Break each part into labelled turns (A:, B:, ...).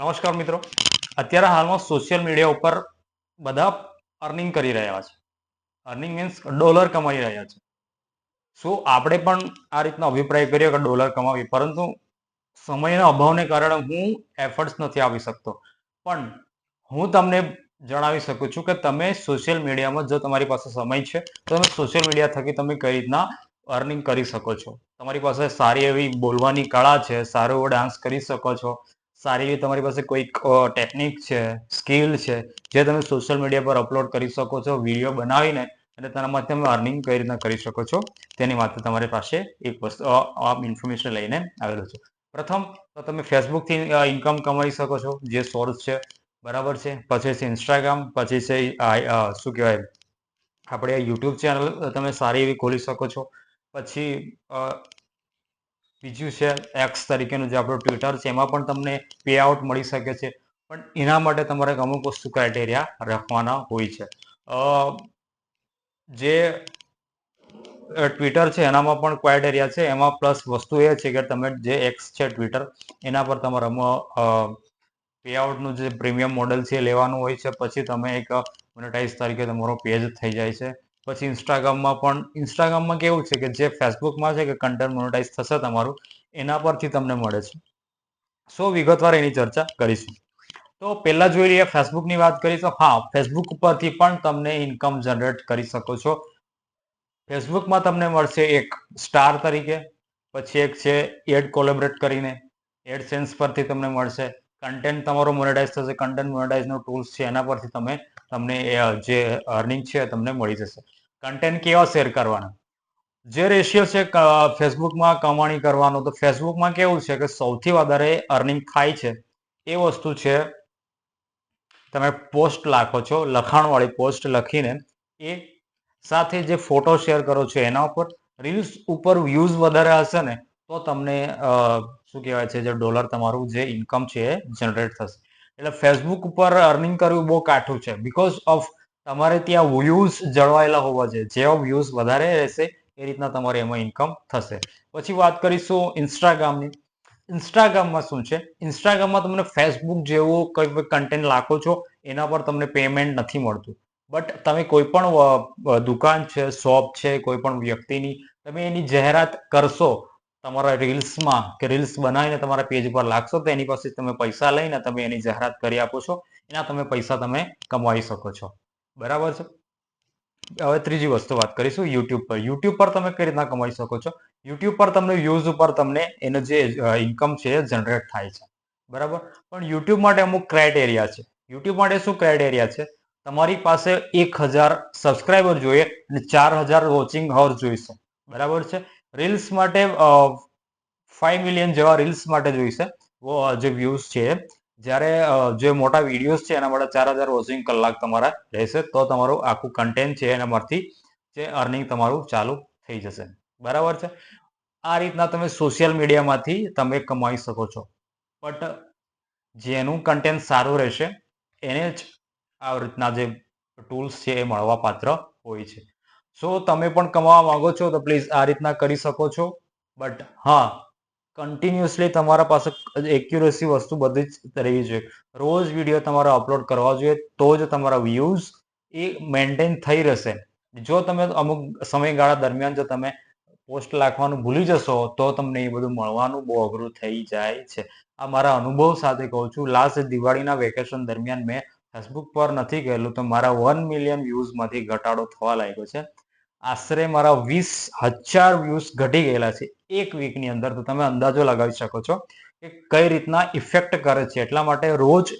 A: નમસ્કાર મિત્રો. અત્યારે હાલમાં સોશિયલ મીડિયા ઉપર બધા અર્નિંગ કરી રહ્યા છે. અર્નિંગ મીન્સ ડોલર કમાઈ રહ્યા છે. સો આપણે પણ આ રીતનો અભિપ્રાય કર્યો કે ડોલર કમાવી, પરંતુ સમયના અભાવને કારણે હું એફર્ટ્સ નથી આવી શકતો. પણ હું તમને જણાવી શકું છું કે તમે સોશિયલ મીડિયામાં જો તમારી પાસે સમય છે, તો તમે સોશિયલ મીડિયા થકી તમે કઈ રીતના અર્નિંગ કરી શકો છો. તમારી પાસે સારી એવી બોલવાની કળા છે, સારો એવો ડાન્સ કરી શકો છો. સારી એવી તમારી પાસે કોઈક ટેકનિક છે સ્કિલ છે, જે તમે સોશિયલ મીડિયા પર અપલોડ કરી શકો છો વીડિયો બનાવીને અને તેના માટે તમે અર્નિંગ કઈ રીતના કરી શકો છો, તેની માટે તમારી પાસે એક વસ્તુ ઇન્ફોર્મેશન લઈને આવેલો છે. પ્રથમ, તો તમે ફેસબુકથી ઇન્કમ કમાઈ શકો છો, જે સોર્સ છે, બરાબર છે. પછી છે ઇન્સ્ટાગ્રામ પછી છે શું કહેવાય, આપણે યુટ્યુબ ચેનલ તમે સારી એવી ખોલી શકો છો. પછી બીજું છે એક્સ તરીકેનું જે આપણું ટ્વિટર છે, એમાં પણ તમને પે આઉટ મળી શકે છે. પણ એના માટે તમારે અમુક વસ્તુ ક્રાઇટેરિયા રાખવાના હોય છે. જે ટ્વિટર છે, એનામાં પણ ક્રાઇટેરિયા છે. એમાં પ્લસ વસ્તુ એ છે કે તમે જે એક્સ છે ટ્વિટર એના પર તમારે પે આઉટનું જે પ્રીમિયમ મોડલ છે લેવાનું હોય છે. પછી તમે એક મોનેટાઇઝ તરીકે તમારો પેજ થઈ જાય છે. પછી ઇન્સ્ટાગ્રામમાં પણ ઇન્સ્ટાગ્રામમાં કેવું છે કે જે ફેસબુકમાં છે કે કન્ટેન્ટ મોનેટાઇઝ થશે તમારું, એના પરથી તમને મળે છે. સો વિગતવાર એની ચર્ચા કરીશું. તો પહેલાં જોઈ લઈએ ફેસબુકની વાત કરીએ તો હા ફેસબુક પરથી પણ તમને ઇન્કમ જનરેટ કરી શકો છો. ફેસબુકમાં તમને મળશે એક સ્ટાર તરીકે, પછી એક છે એડ કોલેબરેટ કરીને. એડ સેન્સ પરથી તમને મળશે. કન્ટેન્ટ તમારો મોનેટાઇઝ થશે કન્ટેન્ટ મોનેટાઇઝનો ટૂલ્સ છે, એના પરથી તમે તમને જે અર્નિંગ છે તમને મળી જશે. કન્ટેન્ટ કેવા શેર કરવાના? જે રેશિયો છે ફેસબુકમાં કમાણી કરવાનો, તો ફેસબુકમાં કેવું છે કે સૌથી વધારે અર્નિંગ થાય છે, એ વસ્તુ છે, તમે પોસ્ટ લાખો છો, લખાણવાળી પોસ્ટ લખીને, એ સાથે જે ફોટો શેર કરો છો, એના ઉપર રીલ્સ ઉપર વ્યૂઝ વધારે હશે ને, તો તમને શું કહેવાય છે, જે ડોલર તમારું જે ઇન્કમ છે એ જનરેટ થશે. એટલે ફેસબુક ઉપર અર્નિંગ કરવું બહુ કાઠું છે બિકોઝ ઓફ તમારે ત્યાં વ્યૂઝ જળવાયેલા હોવા જોઈએ. જેવા વ્યૂઝ વધારે રહેશે, એ રીતના તમારે એમાં ઇન્કમ થશે. પછી વાત કરીશું ઇન્સ્ટાગ્રામની ઇન્સ્ટાગ્રામમાં શું છે? ઇન્સ્ટાગ્રામમાં તમને ફેસબુક જેવો કોઈ કન્ટેન્ટ લાખો છો, એના પર તમને પેમેન્ટ નથી મળતું. બટ તમે કોઈ પણ દુકાન છે શોપ છે, કોઈ પણ વ્યક્તિની, તમે એની જાહેરાત કરશો તમારા રીલ્સમાં કે રીલ્સ બનાવીને તમારા પેજ પર લાગશો, તો એની પાસે તમે પૈસા લઈને તમે એની જાહેરાત કરી આપો છો. એના તમે પૈસા તમે કમાઈ શકો છો. બરાબર છે? હવે ત્રીજી વસ્તુ વાત કરીશું યુટ્યુબ પર. યુટ્યુબ પર તમે કઈ રીતના કમાઈ શકો છો? યુટ્યુબ પર તમને વ્યૂઝ ઉપર તમને એનો જે ઇન્કમ છે એ જનરેટ થાય છે. બરાબર? પણ યુટ્યુબ માટે અમુક ક્રાઇટેરિયા છે. યુટ્યુબ માટે શું ક્રાઇટેરિયા છે? તમારી પાસે એક હજાર સબસ્ક્રાઈબર જોઈએ અને ચાર હજાર વોચિંગ હવર જોઈશે. બરાબર છે? રીલ્સ માટે ફાઈવ મિલિયન જેવા રીલ્સ માટે જોઈશે જે વ્યૂઝ છે, જ્યારે જે મોટા વિડીયોઝ છે, એના માટે ચાર હજાર વોચિંગ કલાક તમારા રહેશે. તો તમારું આખું કન્ટેન્ટ છે એનામાંથી જે અર્નિંગ તમારું ચાલુ થઈ જશે. બરાબર છે? આ રીતના તમે સોશિયલ મીડિયામાંથી તમે કમાઈ શકો છો. બટ જેનું કન્ટેન્ટ સારું રહેશે, એને જ આ રીતના જે ટૂલ્સ છે, એ મળવાપાત્ર હોય છે. સો તમે પણ કમાવા માંગો છો તો પ્લીઝ આ રીતના કરી શકો છો. બટ હા કન્ટિન્યુઅસલી તમારા પાસે એક્યુરેસી વસ્તુ બધી જ રહેવી જોઈએ. રોજ વીડિયો તમારે અપલોડ કરવા જોઈએ તો જ તમારા વ્યૂઝ એ મેન્ટેન થઈ રહેશે. જો તમે અમુક સમયગાળા દરમિયાન જો તમે પોસ્ટ લાખવાનું ભૂલી જશો તો તમને એ બધું મળવાનું બહુ અઘરું થઈ જાય છે. આ મારા અનુભવ સાથે કહું છું. લાસ્ટ દિવાળીના વેકેશન દરમિયાન મેં ફેસબુક પર નથી ગયેલું તો મારા વન મિલિયન વ્યૂઝમાંથી ઘટાડો થવા લાગ્યો છે. આશરે મારા વીસ હજાર વ્યૂઝ ઘટી ગયેલા છે એક વીકની અંદર. તો તમે અંદાજો લગાવી શકો છો કે કઈ રીતના ઇફેક્ટ કરે છે. એટલા માટે રોજ,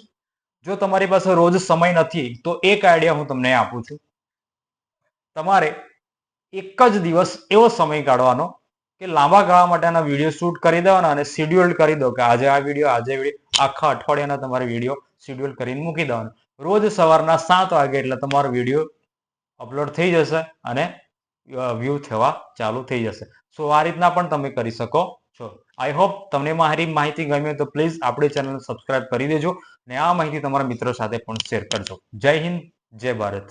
A: જો તમારી પાસે રોજ સમય નથી, તો એક આઈડિયા હું તમને આપું છું. તમારે એક જ દિવસ એવો સમય કાઢવાનો કે લાંબા ગાળા માટેના વીડિયો શૂટ કરી દેવાના અને શેડ્યુલ કરી દો કે આજે આ વીડિયો આજે આખા અઠવાડિયાના તમારે વીડિયો શેડ્યુલ કરીને મૂકી દેવાનો. રોજ સવારના સાત વાગે એટલે તમારો વીડિયો અપલોડ થઈ જશે અને વ્યૂ થવા ચાલુ થઈ જશે. સો આ રીતના પણ તમે કરી શકો છો. આઈ હોપ તમને મારી માહિતી ગમી તો પ્લીઝ આપણી ચેનલ સબસ્ક્રાઇબ કરી દેજો અને આ માહિતી તમારા મિત્રો સાથે પણ શેર કરજો. જય હિન્દ, જય ભારત.